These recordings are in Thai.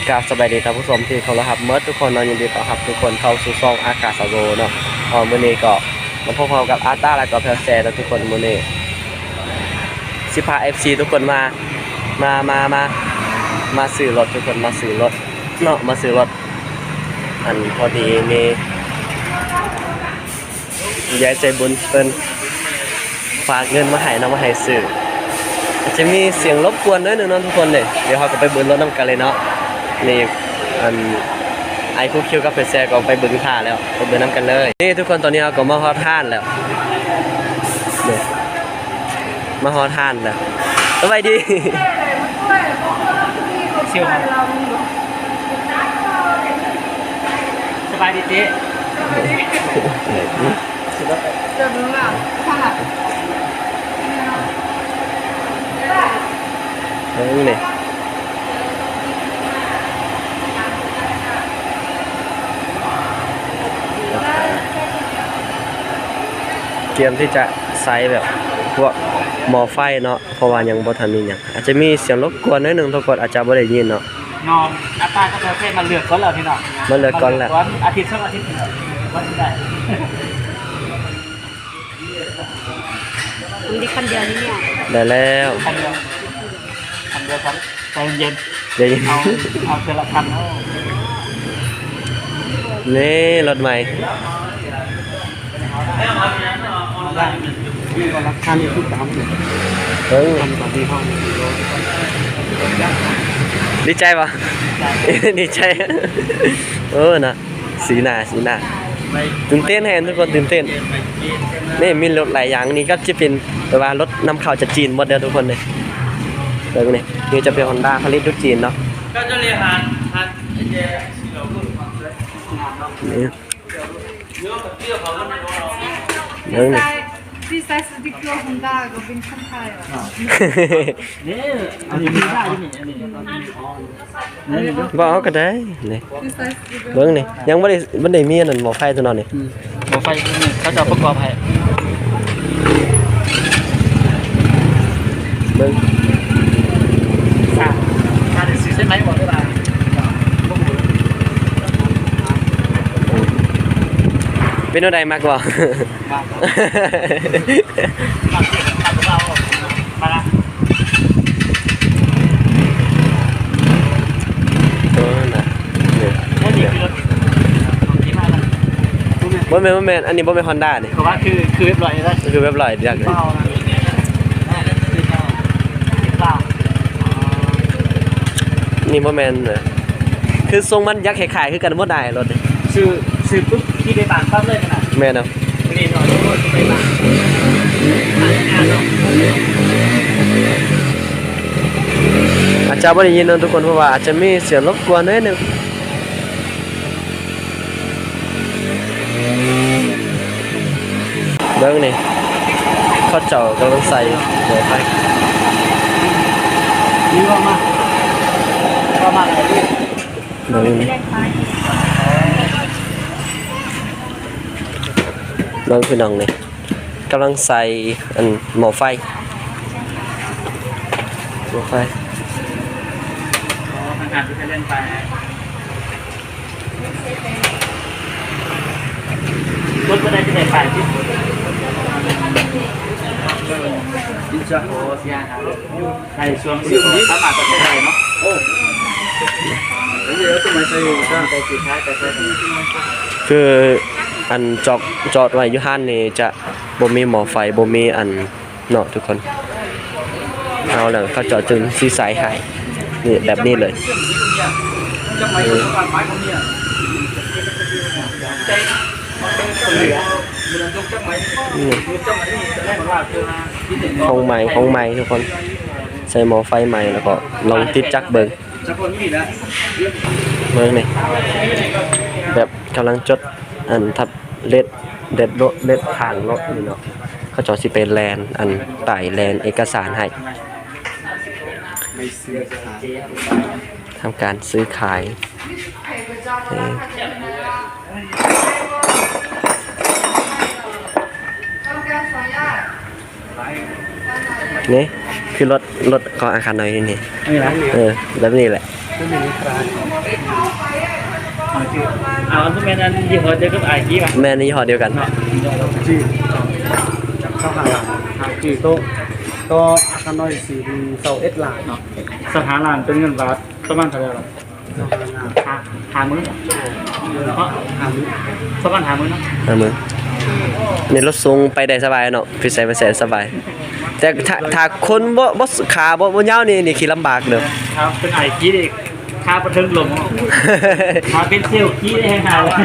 อกาสบายดีท่านผู้ชมที่เคารพครับเมื่อทุกคนนอนยินดีต้อนรับทุกคนเข้าสู่ซองอากาศสโรเนาะอ๋อมือนี้ก็มาพบกับอาต้าและก็เพลแซและทุกคนมือนี้สิพา FC ทุกคนมามามามามาซื้อรถทุกคนมาซื้อรถเนาะมาซื้อรถอันพอดีมียายใจบุญเพิ่นฝากเงินมาให้นะมาให้ซื้อจะมีเสียงรบกวนด้วยหนึ่งนะทุกคนเลยเดี๋ยวเราก็ไปเบิ้ลรถน้ำกันเลยเนาะ นี่อันไอคุกคิวกับเฟซแซก็ไปบึงท่าแล้วไปเบิงน้ำกันเลย นี่ทุกคนตอนนี้เราก็มาฮอท่านแล้วเนี่ยมาฮอท่านแล้วสบายดีเชีสบายดีเจ๊เจอมึงอะค่ะเออเนี่ย ตรียมที่จะใส่แบบพวกหมอไฟเนาะเพราะว่ายังบ่ทันมีอย่างอาจจะมีเสียงรบกวนนิดนึงทุกคนอาจจะบ่ได้ยินเนาะนอนอาตาก็เพื่อทมาเลือกก่อนแล้วพี่น้องมาเลือกก่อนแล้วอาทิตย์ช่วงอาทิตย์วันได้ผมดีคันเดียวนี่เนี่ยได้แล้วคันเดียวคันเดียวครับใจเย็นเดี๋ยวเอาเอาเจละคันเอานี่รถใหม่ ได้คนละคันทุกสามหนึ่งเฮ้ยคันสองที่ห้องดีใจปะดีใจเออนะสีหน้าสีหน้าไปตื่นเต้นแทนทุกคนตื่นเต้นนี่มีรถหลายอย่างนี่ก็จะเป็นแบบว่ารถนำเข้าจากจีนหมดเลยทุกคนเลยเดี๋ยวนี่นี่จะเป็นฮอนด้าผลิตด้วยจีนเนาะก็จะเรียนหานหานไอ้เจ๊ที่เราพูดมาเลยนี่เยอะกับเที่ยวเขาก็ไม่รู้เรา ดีไซน์ดีไซน์สติ๊กเกอร์ฮอนด้าก็เป็นคนไทยเหรอเนี่ยอันนี้ไม่ได้นี่อันนี้บ่เอาก็ได้นี่ไซน์เบิ่งนี่ยังไม่ได้ม่ได้มีอันนั้นหม้อไฟตัวนั้นนี่หม้อไฟเขาจะประกอบให้เบิ่ง เป็นอะไรมากกว่ามามาเรามาละเออน่ะนี่แค่นี้คือรถที่มาแล้วบ่แม่นบ่แม่นอันนี้บ่แม่นฮอนด้านี่คือว่าคือคือเรียบร้อยแล้วคือแบบลอยจักเลยเปล่านะเปล่านี่บ่แม่นน่ะคือทรงมันยักษ์คล้ายๆคือกันบ่ได้รถนี่ซื้อ ซื้อปุ๊บที่ไปบานปั๊บเลยขนาดแม่นเนาะนี่หน่อยที่ไปบานงานเนาะอาจจะบ่ได้ยินเนาะทุกคนเพราะว่าอาจจะมีเสียงรบกวนหน่อยหนึงเบิ่งนี่เขาเจ้ากำลังใส่หัวไฟนี่ว่ามาว่ามาอะไรที่เบิ่งนี่ เบิ่งพี่น้องนี่กำลังใส่อันหม้อไฟหม้อไฟทางการที่จะเล่นไปรถก็ได้จะได้ไปที่ดิฉันโอ้เสียหายใช่ช่วงสิบสามารถประเทศไทยเนาะโอ้เดี๋ยวจะมใส่ก็ไปสุดท้ายไปใส่คือ อันจอดจอดไว้อยู่ห้านนี่จะบ่มีหมอไฟบ่มีอันเนาะทุกคน เอาแล้วเขาจอดจึงสีสายให้นี่แบบนี้เลยจะไม่รู้ว่าไม้ของใหม่ห้องของใหม่ทุกคน ใส่หมอไฟใหม่แล้วก็ลองติดจักรเบิงเบิงนี่แบบกำลังจด อันทับเล็ดเด็ดรถเล็ดทางรถนี่เนาะเขาจอสิเป็นแลนอันไต่แลนเอกสารให้ทำการซื้อขายนี่คือรถรถของอาคารน้อยนี่นี่เออแบบนี้แหละ เอาแม่นั้นยี่ห้อเดียวกับไอกี้ป่ะแม่นี่ยี่ห้อเดียวกันจีเข้าหาหลังหาจีโต๊ะก็อาคาน้อยสี่เสาเอ็ดหลานเนาะสถานหลานเป็นเงินบาทประมาณเท่าไหร่หรอหามื้อเพราะหามื้อประมาณหามื้อเนาะเอามือในรถสูงไปได้สบายเนาะพี่ใส่ไปแสนสบาย แต่ถ้าคนบ่บ่ขาบ่บ่ยาวนี่นี่ขี่ลำบากเด้อครับเป็นไอกี้เด็ก ค่าประทึงลมมาเป็นเซลล์กี้ได้แห่งหาเลย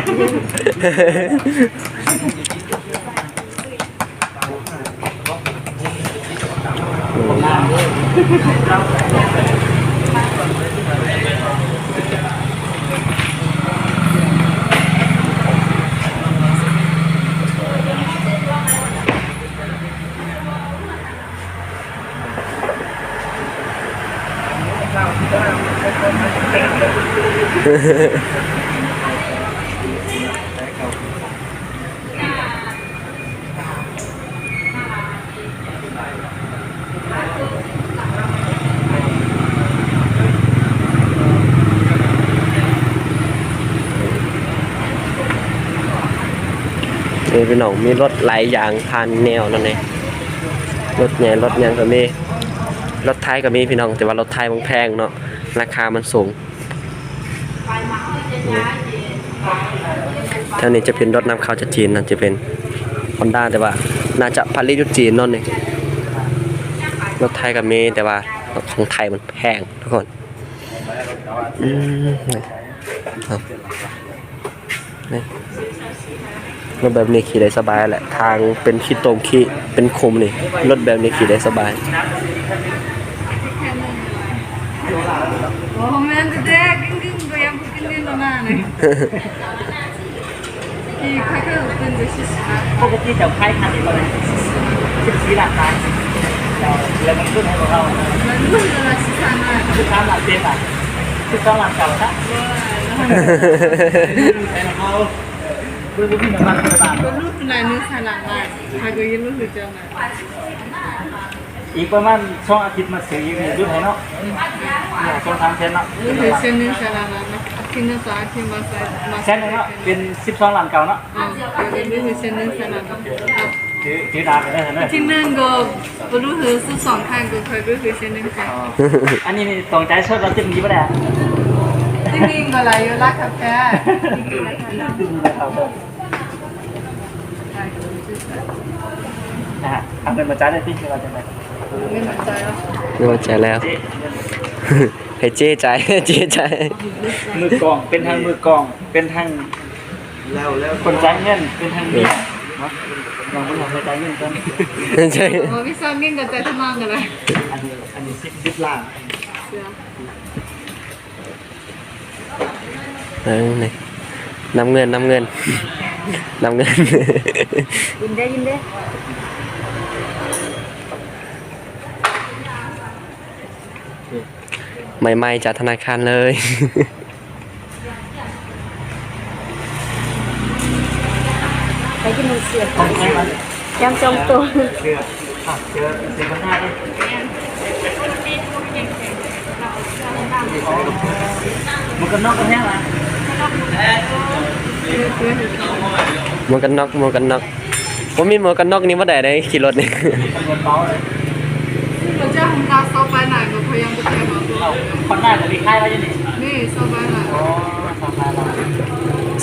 นี่พี่น้องมีรถหลายอย่างผ่านแนวนั่นเองรถใหญ่รถยังก็มีรถไทยก็มีพี่น้องแต่ว่ารถไทยมันแพงเนาะ ราคามันสูงนี่ท่านี้จะเป็นรถนำเข้าจากจีนนั่นจะเป็น Honda แต่ว่า น่าจะผลิตอยู่จีนนั่นเองรถไทยก็มีแต่ว่าของไทยมันแพงทุกคนอืมนี่เอานี่รถแบบนี้ขี่ได้สบายแหละ ทางเป็นขี้ตมขี้เป็นคมนี่รถแบบนี้ขี่ได้สบาย โอ้แม่จะแจ๊กดิ้งๆก็ยังกินดิ้งแล้วนะนี่ที่ค่อยๆตื่นจะชิสนะปกติจะใช้คันนี้ก่อนเลยสิบสี่หลักล้านแล้วมันขึ้นให้เรามันรู้สึกว่าชิสานะสิบสามหลักเต็มอะสิบสองหลักเก่าซะแต่เราดูดูพี่น้ำมันกระบาดก็รู้สึกนายนึกสาระมากหากก็ยังรู้สึกเจ้าน อีกประมาณสองอาทิตย์มาซื้ออีกยุ่งให้เนาะเนี่ยสองสามเซนเนาะรู้สึกเส้นนึงสาระมากนะกินน้ำตาที่มาใส่มาเซนนึงเนาะเป็นสิบสองหลังเก่าเนาะอ่าก็รู้สึกเส้นนึงสาระมากถือถือดาบไปได้เนาะที่นั่นก็รู้สึกสุดสองข้างก็เคยรู้สึกเส้นนึงค่ะอันนี้ตรงใจชดเราจะมีปะเนี่ยที่นี่ก็หลายอยู่รักกาแฟนะฮะเอาเงินมาจ่ายได้ที่เราจะไป ไม่หนักใจหรอกไม่ว่าใจแล้ว ให้เจ๊ใจเจ๊ใจ มือกองเป็นทางมือกอง เป็นทางแล้วแล้วคนจ่ายเงินเป็นทางเมียเนาะลองไปลองไปจ่ายเงินกันใช่โอ้พี่ซอนนิ่งกับใจทำงานกันเลยอันนี้อันนี้สิบสิบล้านเสือเออนี่นำเงินนำเงินนำเงินยินได้ยินได้ ใหม่ ๆจากธนาคารเลย ไปที่มันเสียบของแท้มันจำจองตัวเชื่ออะเชื่อสิบพันห้าเลยมันก็นอกกันแน่ละหมวกกันน็อกหมวกกันน็อกผมมีหมวกกันน็อกนี่มาได้ได้ขี่รถนี่ มันเงินาเลยเราจะทำการสอบไปไหนก็พยายามจะไปบอกตัวเอคนหน้าจะมีค่ายแล้วยังนี่นี่สอบไปไหนอ๋อทำมาแล้ว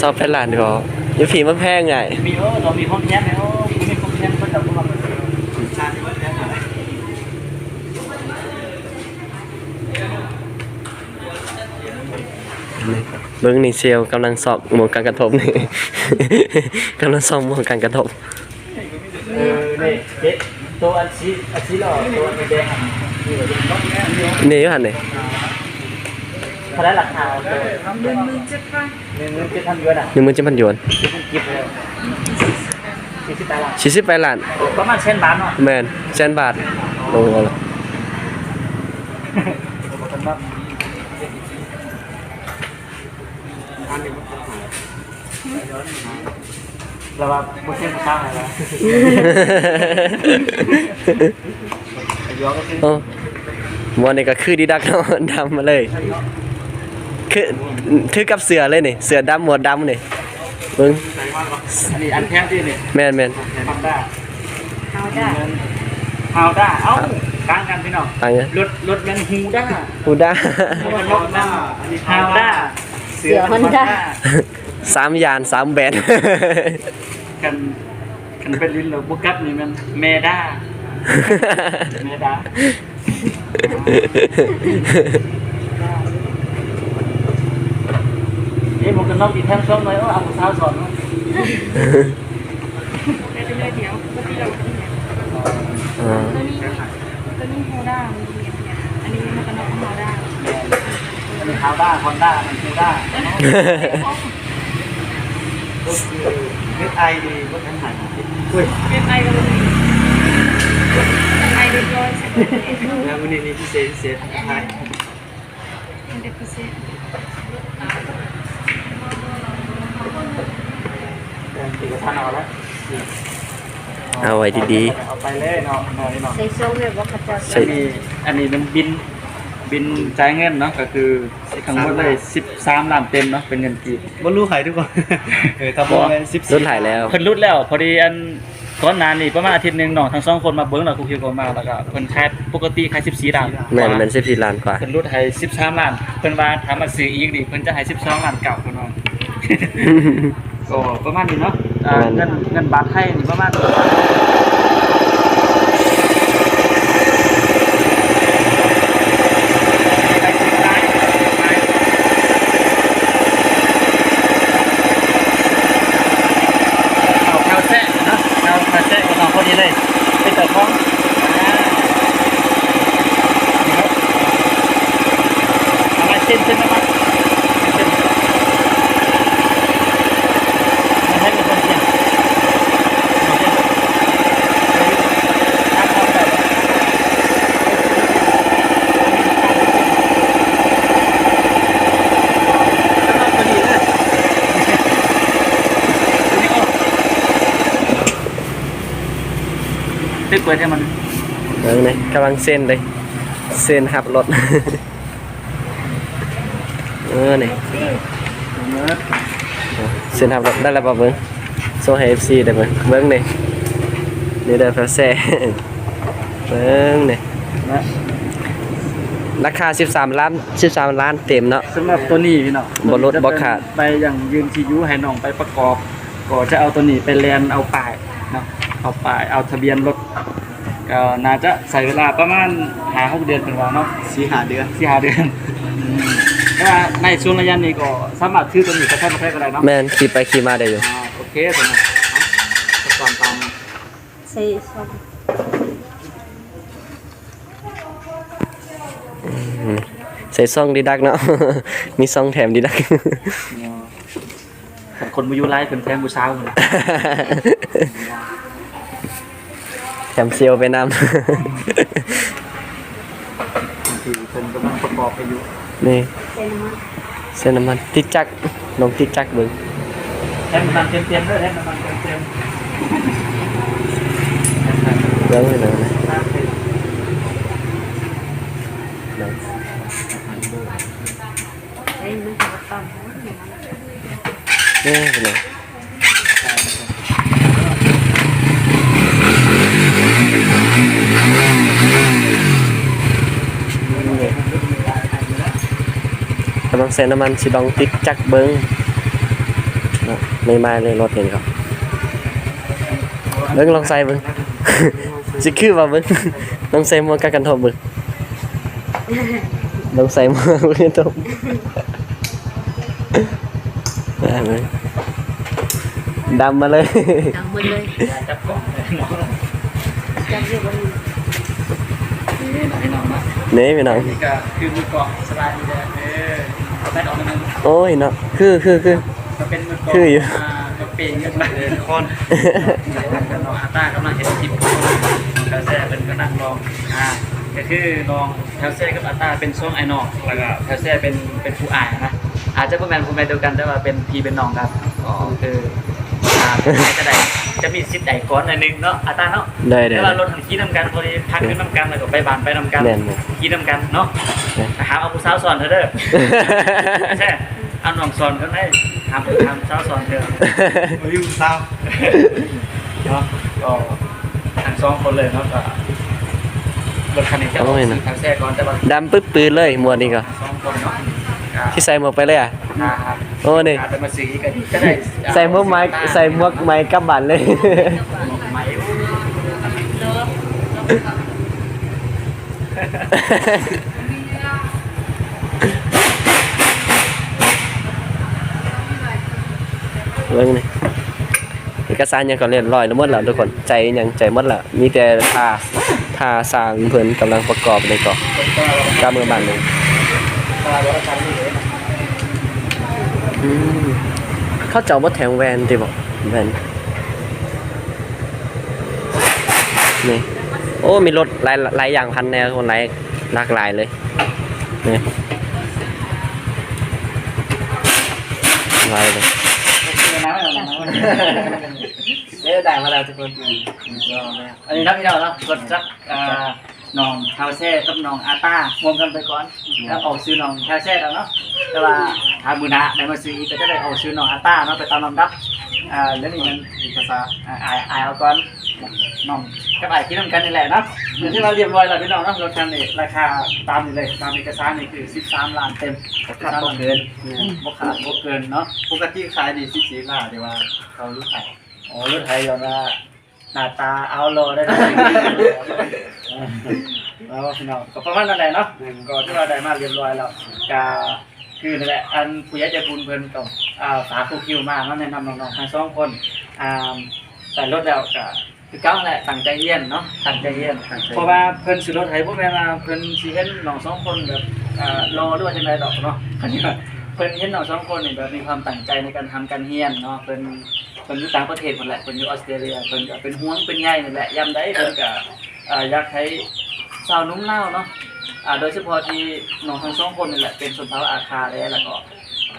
ชอบแพลานก็อยู่ผีมันแพงไง มีโอ้เรามีห้องแย้มไหมโอ้มีห้องแย้มก็จะพวกเราเป็นชาติแย้อะไรเบิ้งนี่เซลกำลังสอบหมวกกันกระทบนี่ กำลังสอบหมวกกันกระทบ เออเนี่ยเจ๊ ตัวอันชี้อันชี้หล่อตัวอันแดงอะนี่แบบต้องแย้มเดียวนี่อยู่หันนี่เขาได้ราคาตัวหนึ่งหมื่นเจ็ดพันหนึ่งหมื่นเจ็ดพันเยวนอะหนึ่งหมื่นเจ็ดพันหยวนที่มันกิฟต์เลยสี่สิบตารางสี่สิบแปดล้านประมาณเช่นบาทเนาะแมนแสนบาทโอ้โห เราว่าบุเช่นข้าวอะไรแล้วย้อนก็คือโอ้มวนนี่ก็คือดีดักเนาะดำมาเลย คือคือกับเสือเลยนี่ เสือดำหมวดดำนี่เบิ่งอันนี้อันแท้ที่นี่แม่นแม่นฮาวด้าเอาได้ฮาวด้าเอ้ากลางกันพี่น้องอันนี้รถรถมันฮูด้าฮูด้ามันนกนั่นฮาวด้าเสือฮอนด้า สามยานสามแบนกันกันเป็นลิ้นหรือบุกัดนี่มันเมด้าเมด้าเอ้ยหมวกกันน็อกอีกแท่งช่องหน่อยเออเอาผู้สาวสอนเนอะได้เรื่อยๆเดี๋ยวก็ที่เราอ่าตัวนี้ตัวนี้โฮด้ามีเรียนเนี่ยอันนี้มันก็นกโฮด้าอันนี้ฮาวด้าฮอนด้ามันฮูด้านึ กไอดีก็ทั้งหายอุ้ยเป็นไอก็เลยไอเรียบร้อยเสร็จแล้วแล้ววันนี้นี่พิเศษพิเศษไทยเป็นเด็กพิเศษแต่ติดกับท่านเอาแล้วเอาไว้ดีเอาไปเลยเนาะหน่อยเนาะใส่ส้มเลยว่าเขาจะใช่อันนี้อันนี้มันบิน บินจ่ายเงินเนาะก็คือทั้งหมดเลย13ล้านเต็มเนาะเป็นเงินกีบบ่รู้ใครทุกคนเออถ้าบอกเป็นสิบรุ่นถ่ายแล้วเพิ่นรุดแล้ว พอดีอันก่อนหน้านี้ประมาณอาทิตย์หนึงน้องทั้งสองคนมาเบิ่งแล้วครูคิวก็มาแล้วก็เพิ่นขายปกติขาย14ล้านแม่นแม่น14ล้านกว่าเพิ่นรุดให้13ล้านเพิ่นว่าถามมาซื้ออีกดิเพิ่นจะให้12ล้านเก่าเพิ่นว่าก็ประมาณนี้เนาะอ่าประมาณนี้เงินเงินบาทไทยนี่ประมาณเอาแถวแซะเนาะแถวแถวแซะกับน้องพอดีเลยไปเติมท้องอ่านี่ครับเอามาเส้นเส้นนะครับเส้น ให้เป็นคนเขียน ตึกเปิดให้มันเบิ่งนี่กำลังเส้นเลย เส้นหับรถ เออนี่เส้นหับรถได้แล้วป่ะเบิ่งโซให้ FC ได้เบิ่งเบิ่งนี่นี่ได้พระแซ่เบิ่งนี่นะราคา 13 ล้าน 13 ล้านเต็มเนาะสำหรับตัวนี้พี่น้องบ่ลดบ่ขาดไปอย่างยืนที่ยูให้น้องไปประกอบ ก็จะเอาตัวนี้ไปแลนเอาป้ายเนาะ เอาป้ายเอาทะเบียนรถก็น่าจะใส่เวลาประมาณหาหกเดือนเป็นว่าเนาะสี่หาเดือนสี่หาเดือนถ้าในช่วงระยะนี้ก็สามารถซื้อตัวนี้ไปแค่มาแค่ก็ได้เนาะแม่นขี่ไปขี่มาได้อยู่อ่าโอเคตัวนี้เอาตามตามใส่ส้มใส่ซองดีดักเนาะ มีซองแถมดีดัก เนาะแต่คนมายุไลฟ์เป็นแทนบูชาคน แถมเซียวไปนำบางทีเป็นกำลังประกอบไปอยู่นี่ใส่น้ำมันเส้นน้ำมันติ๊กจักลงติ๊กจักเบิ่งแทนมันเตรียมเตรียมๆด้วยแทนมันเตรียมเตรียมเบิ่งเลยนะนะใส่มันจะต้มนี่เป็นไงกำลัง ใส่น้ำมันสิลองติ๊กจักเบิ่งเนาะไม่มาเลยรถเห็นครับเบิ่งลองใส่เบิ่งสิคือว่าเบิ่งลองใส่หมวกกันกันทบเบิ่งลองใส่หมวกกันทบได้ไหมดำมาเลยเอาหมดเลยจับกล้องเลยเนาะจับเรียบร้อยให้น้องเนาะนี่พี่น้องนี่ก็คือมือกลองสบายดีเลย เออเอาแม่ออกมานั่งโอ้ยเนาะคือคือคือ ก็เป็นมือกลองคืออยู่อ่าก็เปย์เงินมาเดินคอนกันน้องอาต้ากำลังเห็นคลิปของแถวแซ่เป็นก็นั่งรองอ่าก็คือน้องแถวแซ่กับอาต้าเป็นช่วงไอ้น้องแล้วก็แถวแซ่เป็นเป็นผู้อ่านนะอาจจะเป็นแมนผู้แมนเดียวกันแต่ว่าเป็นพี่เป็นน้องกันอ๋อคืออ่าใครก็ได้ จะมีสิทธิ์ใดก่อนหน่อยหนึงเนาะอาตาเนาะได้ได้แต่ว่ารถทันขี่นำกันพอดีทักขึ้นนำกันแล้วก็ไปบ้านไปนำกันแม่นเลยขี่นำกันเนาะหาเอาผู้สาวสอนเธอเด้อใช่เอาน้องสอนกันได้ถามถามสาวสอนเธอ มาอยู่เศร้าเนาะก็ทั้งสองคนเลยเนาะก็รถคันนี้จะออกสีทางแท้ก่อนแต่ว่าดำปึ๊บปืนเลยหมวดนี้ก็สองคนเนาะที่ใส่หมวกไปเลยอะครับ โอ้นี่อาจจะมาซื้ออีกก็ดีก็ได้ใส่หมวกไม้ใส่หมวกไม้กลับบ้านเลยไม้เรื่องนี้เอกสารยังก็เรียบร้อยแล้วหมดแล้วทุกคนใจยังใจหมดแล้วมีแต่ท่าท่าสร้างเพิ่นกำลังประกอบในเกาะกล้ามเมืองบ้านเลยอืม เขาเจ้าบ่แถมแวนติบ่แวนนี่โอ้ มีรถหลายหลายอย่างพันแนวคนหลายหลากหลายเลยนี่หลายเลยเอ๊ะได้มาแล้วทุกคนอันนี้นับพี่เราเนาะกดจักอ่า น้องเท้าแช่กับน้องอาต้ารวมกันไปก่อนแล้วออกซื้อน้องเท้าแช่แล้วเนาะแต่ว่าทางมือนะได้มาซื้ออีกก็จะได้ออกซื้อน้องอาต้าเนาะไปตามลำดับอ่าแล้วนี่มันภาษาอ่าอายอายเอาก่อนน้องกับอายคิดนำกันนี่แหละเนาะเหมือนที่เราเรียบร้อยแล้วพี่น้องเนาะรถคันนี้ราคาตามนี่เลยตามเอกสารนี่คือ 13 ล้านเต็ม13ล้านเกินบ่ขาดบ่เกินเนาะปกติขายดีสิบสี่บาทแต่ว่าเขารู้ขายอ๋อรถไทยยอมว่าหน้าตาเอาโลได้ทั้ง แล้วพี่น้องก็ประมาณนั้นแหละเนาะก็ที่เราได้มาเรียบร้อยแล้วก็คือนั่นแหละอันผู้ใหญ่ใจบุญเพิ่นก็อ่าฝากครูคิวมาเนาะแนะนำน้องๆทั้งสองคนอ่าแต่รถแล้วก็คือเก้าแหละตั้งใจเรียนเนาะตั้งใจเรียนเพราะว่าเพิ่นซื้อรถไทยพวกแม่มาเพิ่นสิเห็นน้องสองคนแบบอ่ารอหรือว่าจังไดดอกเนาะคันนี้ว่าเพิ่นเห็นน้องสองคนนี่แบบมีความตั้งใจในการทำการเรียนเนาะเพิ่นคนอยู่ต่างประเทศคนแหละคนอยู่ออสเตรเลียคนก็เป็นห่วงเป็นใยนั่นแหละยามใดเพิ่นก็ อ่าอยากให้สาวนุ่มเล่าวเนาะอ่าโดยเฉพาะที่น้องทั้งสองคนนี่แหละเป็นชนเผ่าอาคาเลยแล้วก็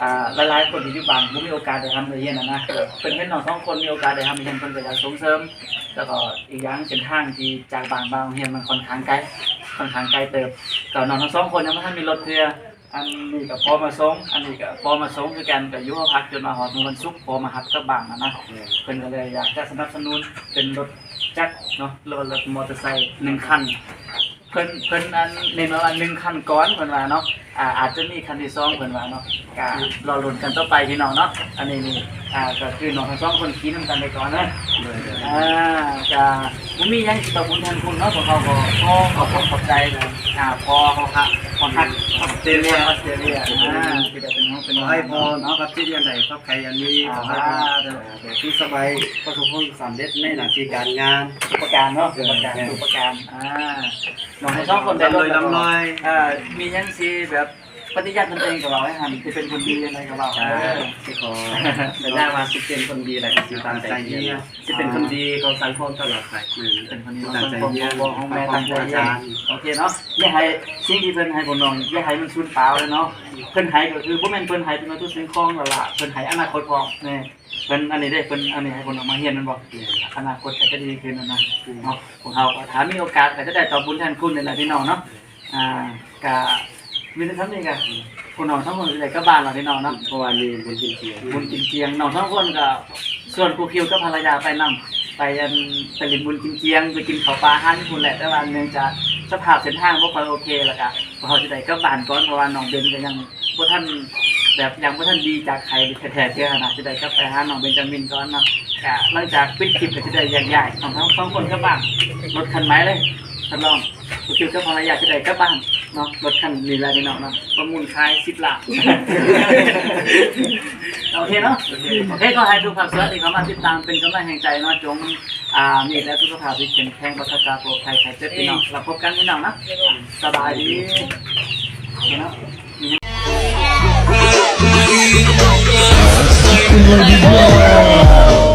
อ่าหลายๆคนที่อยู่บางบ่มีโอกาสได้ทำได้เรียนนะนะเพิ่นเห็นน้องสองคนมีโอกาสได้ทำได้เรียนเพิ่นก็อยากส่งเสริม แล้วก็อีกอย่างเส้นทางที่จากบางบางเรียนมันค่อนข้างไกลค่อนข้างไกลเติบก็น้องทั้งสองคนยังบ่ทันมีรถเทื่ออันนี้ก็พอมาส่งอันนี้ก็พอมาส่งคือกันก็อยู่หอพักจนมาฮอดมื้อวันศุกร์พอมาฮับกับบางนะนะเพิ่นก็เลยอยากจะสนับสนุนเป็นรถ จักรเนาะรถรถมอเตอร์ไซค์หนึ่งคันเพิ่นเพิ่นอันเน้นว่าหนึ่งคันก่อนเพิ่นว่าเนาะอ่าอาจจะมีคันที่สองเพิ่นว่าเนาะก็รอลุ้นกันต่อไปพี่น้องเนาะอันนี้นี่อ่าก็คือน้องทั้งสองคนขี่นำกันไปก่อนนะอ่าก็บ่มีหยังสิตอบบุญแทนคุณเนาะพวกเขาก็ขอขอบคุณขอบใจนะอ่าพอเขาฮัก พอฮักออสเตรเลียออสเตรเลียอ่าที่ได้เป็นน้องเป็นขน้อองให้พรเนาะครับที่เรียนไหนครับใครอันนี้ขอ่าอให้พรที่สบายประสบผลสำเร็จในหน้าที่การงานสุประการเนาะสุประการสุประการอ่าน้องทั้งสองคนได้รถลำลอยเอ่อมียังสิแบบ ปฏิญาณตนเองกับเราให้หันที่เป็นคนดีอะไรกับเราอ่าที่ขอจะได้มาสิเป็นคนดีแหละสิตามใจเยี่ยจะเป็นคนดีของสังคมตลอดไปเป็นคนดีของสังคมของของแม่ตั้งใจเรียนโอเคเนาะอย่าให้สิ่งที่เพิ่นให้ผมน้องอย่าให้มันสูญเปล่าเลยเนาะเพิ่นให้ก็คือบ่แม่นเพิ่นให้เป็นวัตถุสิ่งของแล้วล่ะเพิ่นให้อนาคตพร้อมแน่เพิ่นอันนี้ได้เพิ่นอันนี้ให้ผมน้องมาเรียนมันบอกอนาคตก็จะดีขึ้นนะนะเนาะพวกเราก็ถ้ามีโอกาสก็จะได้ตอบบุญแทนคุณนี่แหละพี่น้องเนาะอ่ากะ มีแต่ทำนี่กะพวกน้องทั้งคนเลยก็บ้านเราพี่น้องเนาะเพราะว่ามีบุญกินเทียนบุญกินเจียงน้องทั้งคนก็ส่วนครูคิวกับภรรยาไปนํไปยันไปลินบุญกินเจียงไปกินข้าวปลาหั่นคุณแหละแต่ว่าเนื่องจากสภาพเส้นทางบ่ค่อยโอเคแล้วก็พวกเขาจะได้กลับบ้านก่อนเพราะว่าน้องเบนก็ยังบ่ทันแบบยังบ่ทันดีจากใครแท้ๆเท่านะจะได้กลับไปหาน้องเบนจามินก่อนเนาะก็หลังจากปิดคลิปก็จะได้แยกย้ายน้องทั้งสองคนกลับบ้านรถคันไหมเลยทดลองครูคิวกับภรรยาจะได้กลับบ้าน เนาะรถคันนี้แหละพี่น้องเนาะประมูลขาย10ล้านโอเคเนาะโอเคก็ให้ทุกภาคส่วนที่เข้ามาติดตามเป็นกำลังแห่งใจเนาะจงอ่ามีและสุขภาพที่แข็งแรงประคับประคองใครใครเจ็บพี่น้องเราพบกันพี่น้องนะสบายดีโอเคเนาะ Lady Boy.